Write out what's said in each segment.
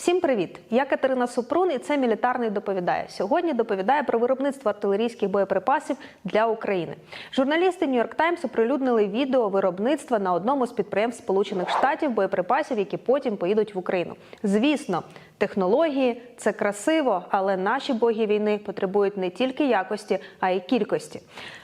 Всім привіт! Я Катерина Супрун, і це мілітарний доповідає. Сьогодні доповідає про виробництво артилерійських боєприпасів для України. Журналісти Нью-Йорк Таймс оприлюднили відео виробництва на одному з підприємств Сполучених Штатів боєприпасів, які потім поїдуть в Україну. Звісно, технології це красиво, але наші боги війни потребують не тільки якості, а й кількості.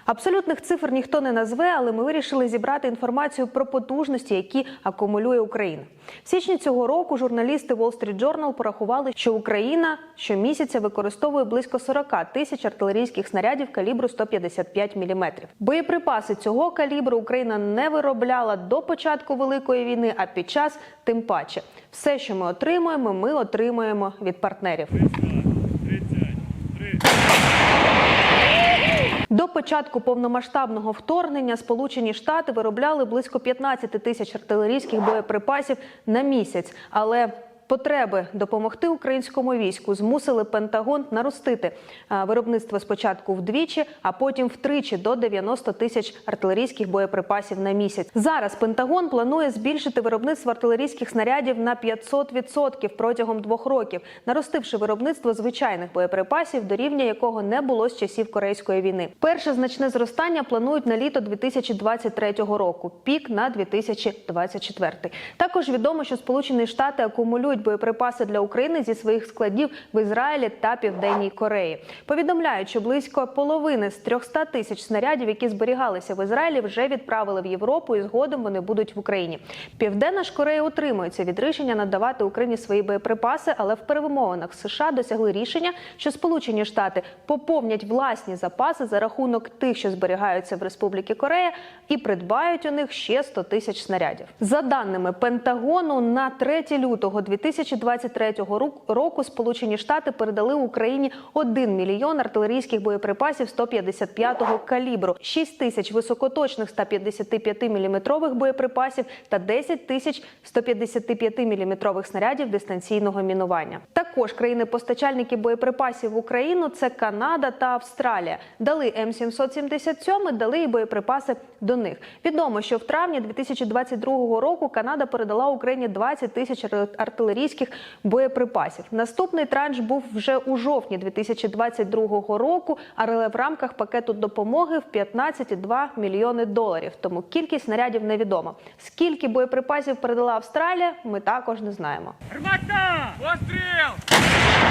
Абсолютних цифр ніхто не назве, але ми вирішили зібрати інформацію про потужності, які акумулює Україна. В січні цього року журналісти Wall Street Journal порахували, що Україна щомісяця використовує близько 40 тисяч артилерійських снарядів калібру 155 мм. Боєприпаси цього калібру Україна не виробляла до початку великої війни, а під час тим паче. Все, що ми отримуємо, ми отримуємо від партнерів. До початку повномасштабного вторгнення Сполучені Штати виробляли близько 15 тисяч артилерійських боєприпасів на місяць, але Потреби допомогти українському війську змусили Пентагон наростити виробництво спочатку вдвічі, а потім втричі до 90 тисяч артилерійських боєприпасів на місяць. Зараз Пентагон планує збільшити виробництво артилерійських снарядів на 500% протягом двох років, наростивши виробництво звичайних боєприпасів, до рівня якого не було з часів Корейської війни. Перше значне зростання планують на літо 2023 року, пік на 2024. Також відомо, що Сполучені Штати акумулюють боєприпаси для України зі своїх складів в Ізраїлі та Південній Кореї. Повідомляють, що близько половини з 300 тисяч снарядів, які зберігалися в Ізраїлі, вже відправили в Європу, і згодом вони будуть в Україні. Південна ж Корея утримується від рішення надавати Україні свої боєприпаси, але в перемовинах США досягли рішення, що Сполучені Штати поповнять власні запаси за рахунок тих, що зберігаються в Республіки Корея, і придбають у них ще 100 тисяч снарядів. За даними Пентагону, на 3 лютого 2023 року Сполучені Штати передали Україні 1 мільйон артилерійських боєприпасів 155-го калібру, 6 тисяч високоточних 155-мм боєприпасів та 10 тисяч 155-мм снарядів дистанційного мінування. Також країни-постачальники боєприпасів в Україну це Канада та Австралія. Дали М777, дали і боєприпаси до них. Відомо, що в травні 2022 року Канада передала Україні 20 тисяч артилерійських боєприпасів. Наступний транш був вже у жовтні 2022 року, але в рамках пакету допомоги в 15,2 мільйони доларів. Тому кількість снарядів невідома. Скільки боєприпасів передала Австралія, ми також не знаємо. Гармата! Постріл!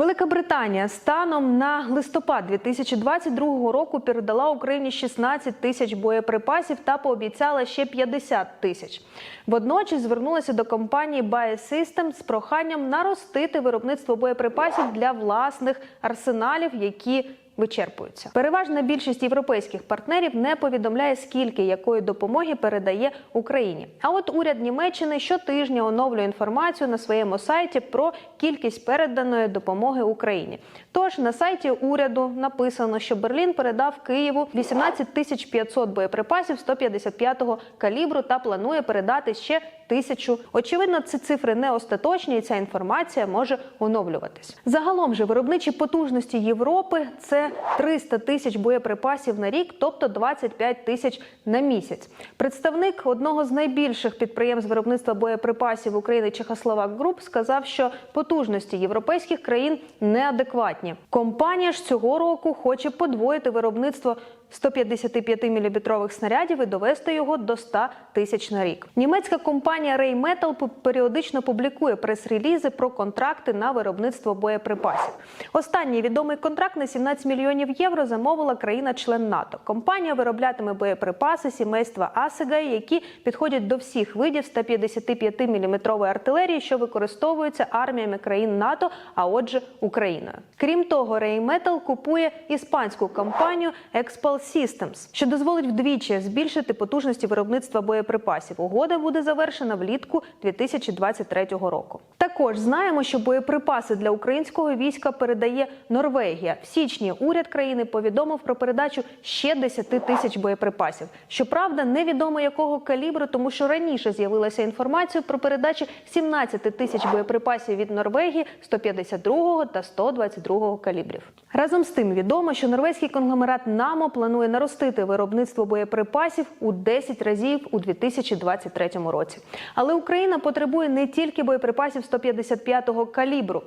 Велика Британія станом на листопад 2022 року передала Україні 16 тисяч боєприпасів та пообіцяла ще 50 тисяч. Водночас звернулася до компанії Bae з проханням наростити виробництво боєприпасів для власних арсеналів, які вичерпуються. Переважна більшість європейських партнерів не повідомляє, скільки якої допомоги передає Україні. А от уряд Німеччини щотижня оновлює інформацію на своєму сайті про кількість переданої допомоги Україні. Тож на сайті уряду написано, що Берлін передав Києву 18 тисяч 500 боєприпасів 155-го калібру та планує передати ще тисячу. Очевидно, ці цифри не остаточні, і ця інформація може оновлюватись. Загалом же виробничі потужності Європи це 300 тисяч боєприпасів на рік, тобто 25 тисяч на місяць. Представник одного з найбільших підприємств виробництва боєприпасів України Чехословак Груп сказав, що потужності європейських країн неадекватні. Компанія ж цього року хоче подвоїти виробництво 155-мм снарядів і довести його до 100 тисяч на рік. Німецька компанія Rheinmetall періодично публікує прес-релізи про контракти на виробництво боєприпасів. Останній відомий контракт на 17 мільйонів євро замовила країна-член НАТО. Компанія вироблятиме боєприпаси сімейства Асигай, які підходять до всіх видів 155-мм артилерії, що використовуються арміями країн НАТО, а отже, Україною. Крім того, Rheinmetall купує іспанську компанію Expal Systems, що дозволить вдвічі збільшити потужності виробництва боєприпасів. Угода буде завершена влітку 2023 року. Також знаємо, що боєприпаси для українського війська передає Норвегія. В січні уряд країни повідомив про передачу ще 10 тисяч боєприпасів. Щоправда, невідомо якого калібру, тому що раніше з'явилася інформація про передачу 17 тисяч боєприпасів від Норвегії 152 та 122 калібрів. Разом з тим відомо, що норвезький конгломерат НАМО планує наростити виробництво боєприпасів у 10 разів у 2023 році. Але Україна потребує не тільки боєприпасів 155-го калібру.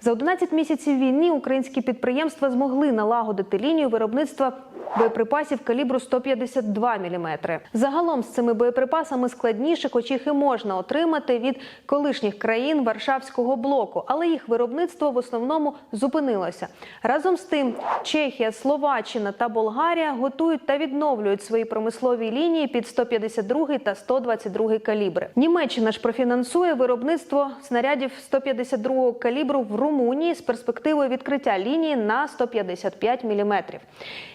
За 11 місяців війни українські підприємства змогли налагодити лінію виробництва боєприпасів калібру 152 мм. Загалом з цими боєприпасами складніше, хоч їх і можна отримати від колишніх країн Варшавського блоку, але їх виробництво в основному зупинилося. Разом з тим, Чехія, Словаччина та Болгарія готують та відновлюють свої промислові лінії під 152 та 122 калібри. Німеччина ж профінансує виробництво снарядів 152 калібру в Румунії з перспективою відкриття лінії на 155 мм.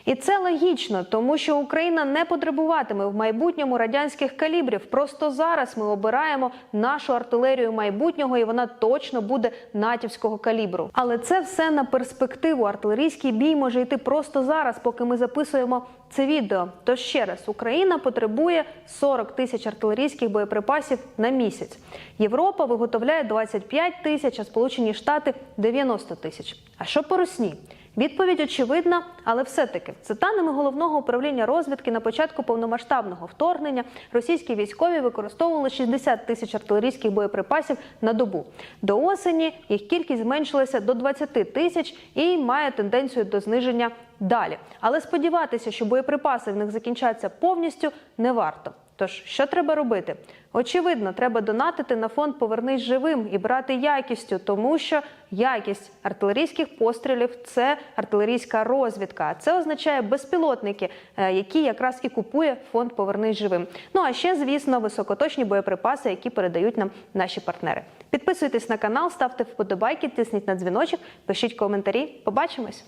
І це логічно, тому що Україна не потребуватиме в майбутньому радянських калібрів. Просто зараз ми обираємо нашу артилерію майбутнього, і вона точно буде натівського калібру. Але це все на перспективу. Артилерійський бій може йти просто зараз, поки ми записуємо це відео. То ще раз, Україна потребує 40 тисяч артилерійських боєприпасів на місяць. Європа виготовляє 25 тисяч, а Сполучені Штати 90 тисяч. А що по Русні? Відповідь очевидна, але все-таки за головного управління розвідки на початку повномасштабного вторгнення російські військові використовували 60 тисяч артилерійських боєприпасів на добу. До осені їх кількість зменшилася до 20 тисяч і має тенденцію до зниження далі. Але сподіватися, що боєприпаси в них закінчаться повністю, не варто. Тож, що треба робити? Очевидно, треба донатити на фонд Повернись живим і брати якістю, тому що якість артилерійських пострілів це артилерійська розвідка. Це означає безпілотники, е, які якраз і купує фонд Повернись живим. Ну а ще, звісно, високоточні боєприпаси, які передають нам наші партнери. Підписуйтесь на канал, ставте вподобайки, тисніть на дзвіночок, пишіть коментарі. Побачимось.